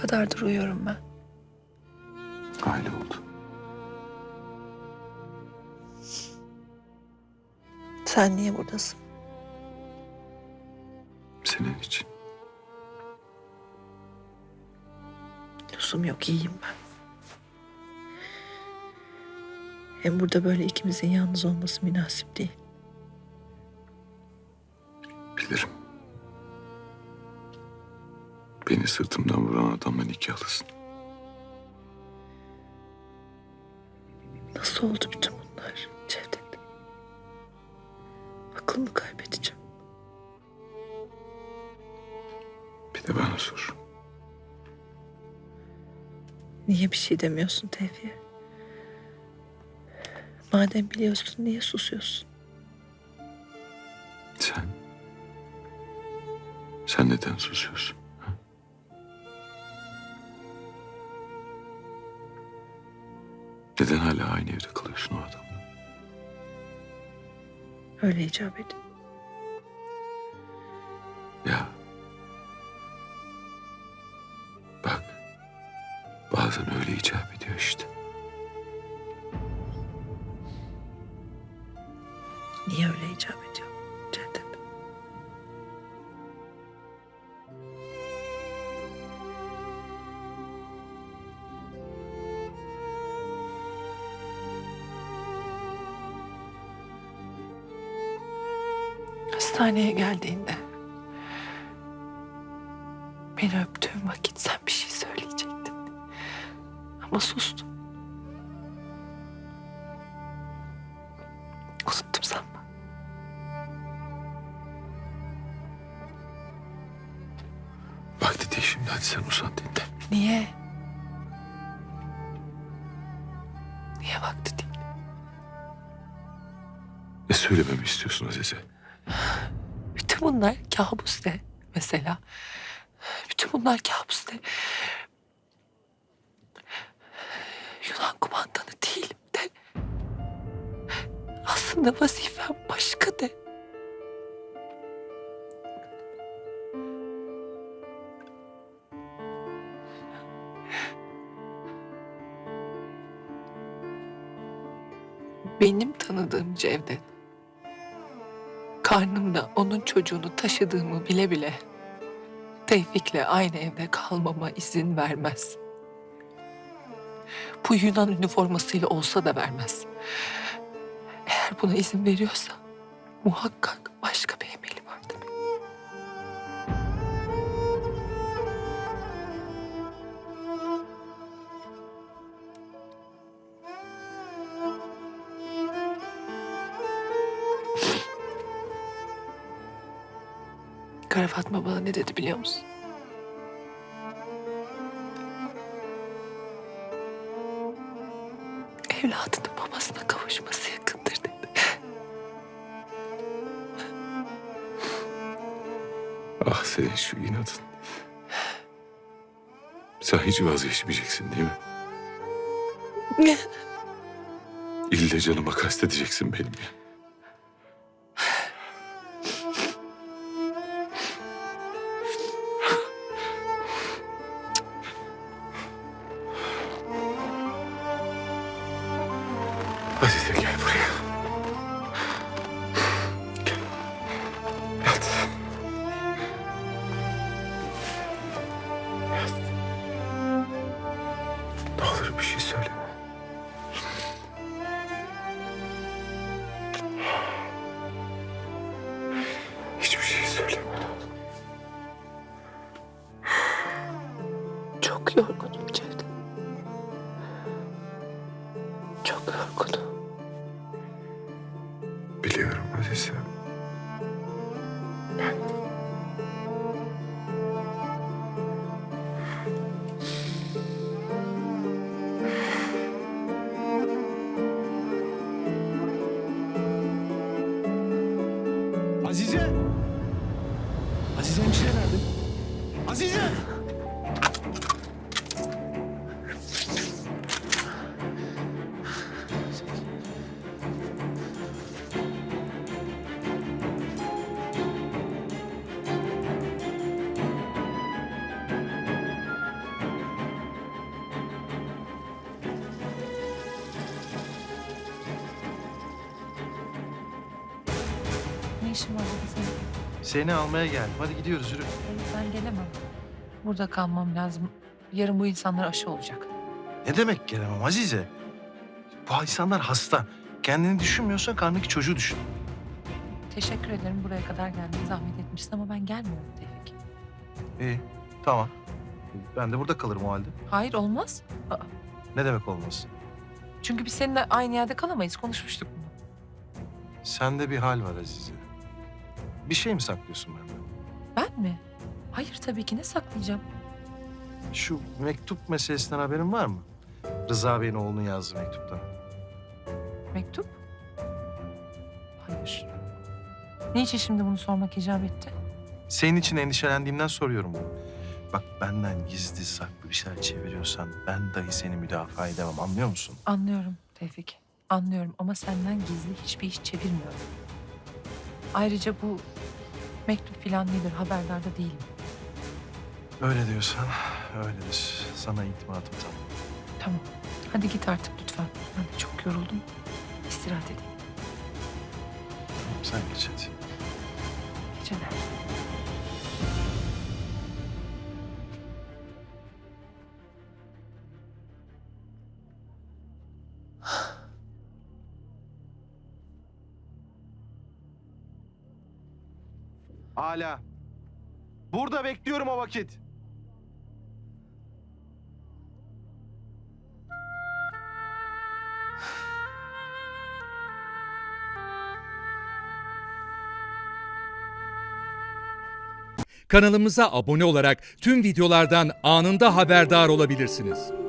kadardır uyuyorum ben. Aile oldu. Sen niye buradasın? Senin için. Lüzum yok iyiyim ben. Hem burada böyle ikimizin yalnız olması münasip değil. Bilirim. Beni sırtımdan vuran adamla nikahlısın. Nasıl oldu bütün bunlar Cevdet? Aklımı kaybedeceğim. Bir de bana sor. Niye bir şey demiyorsun Tevfi'ye? Madem biliyorsun niye susuyorsun? Sen? Sen neden susuyorsun? Neden hala aynı evde kalıyorsun o adamla? Öyle icap ediyor. Hastaneye geldiğinde beni öptüğün vakit sen bir şey söyleyecektin. Ama sustun. Unuttum sanma. Vakti değil şimdi hadi sen uzan dinle. Niye? Niye vakti değil? Ne söylememi istiyorsun Azize? Bütün bunlar kabus de mesela. Bütün bunlar kabus de. Yunan kumandanı değilim de. Aslında vazifem başka de. Benim tanıdığım Cevdet karnımda onun çocuğunu taşıdığımı bile bile Tevfik'le aynı evde kalmama izin vermez. Bu Yunan üniformasıyla olsa da vermez. Eğer buna izin veriyorsa muhakkak başka bir Kara Fatma bana ne dedi biliyor musun? Evladının babasına kavuşması yakındır dedi. Ah senin şu inadın. Sen hiç vazgeçmeyeceksin değil mi? İlle canıma kastedeceksin benim ya. Azize gel buraya. Ne olur bir şey söyle. Hiçbir şey söyleme. Çok yorgunum Cevdet. Çok yorgunum. Azize! Azize hemşire nerede? Azize! Ne işin var burada senin? Seni almaya geldim. Hadi gidiyoruz yürü. Ben gelemem. Burada kalmam lazım. Yarın bu insanlar aşı olacak. Ne demek gelemem Azize? Bu insanlar hasta. Kendini düşünmüyorsan karnındaki çocuğu düşün. Teşekkür ederim buraya kadar geldin. Zahmet etmişsin ama ben gelmiyorum Tevfik. İyi tamam. Ben de burada kalırım o halde. Hayır olmaz. Aa, Ne demek olmaz? çünkü biz seninle aynı yerde kalamayız. Konuşmuştuk bunu. Sende bir hal var Azize. Bir şey mi saklıyorsun benden? Ben mi? Hayır tabii ki ne saklayacağım? Şu mektup meselesinden haberin var mı? Rıza Bey'in oğlunun yazdığı mektuptan. Mektup? Hayır. Ne için şimdi bunu sormak icap etti? Senin için endişelendiğimden soruyorum bunu. Bak benden gizli saklı bir şeyler çeviriyorsan ben dahi seni müdafaa edemem anlıyor musun? Anlıyorum Tevfik. Anlıyorum ama senden gizli hiçbir iş çevirmiyorum. Ayrıca bu mektup falan nedir haberdar da değilim. Öyle diyorsan öyledir. Sana itimadım tam. Tamam. Hadi git artık lütfen. Ben de çok yoruldum. İstirahat edeyim. Sen geç hadi. Geceler. Hala. Burada bekliyorum o vakit. Kanalımıza abone olarak tüm videolardan anında haberdar olabilirsiniz.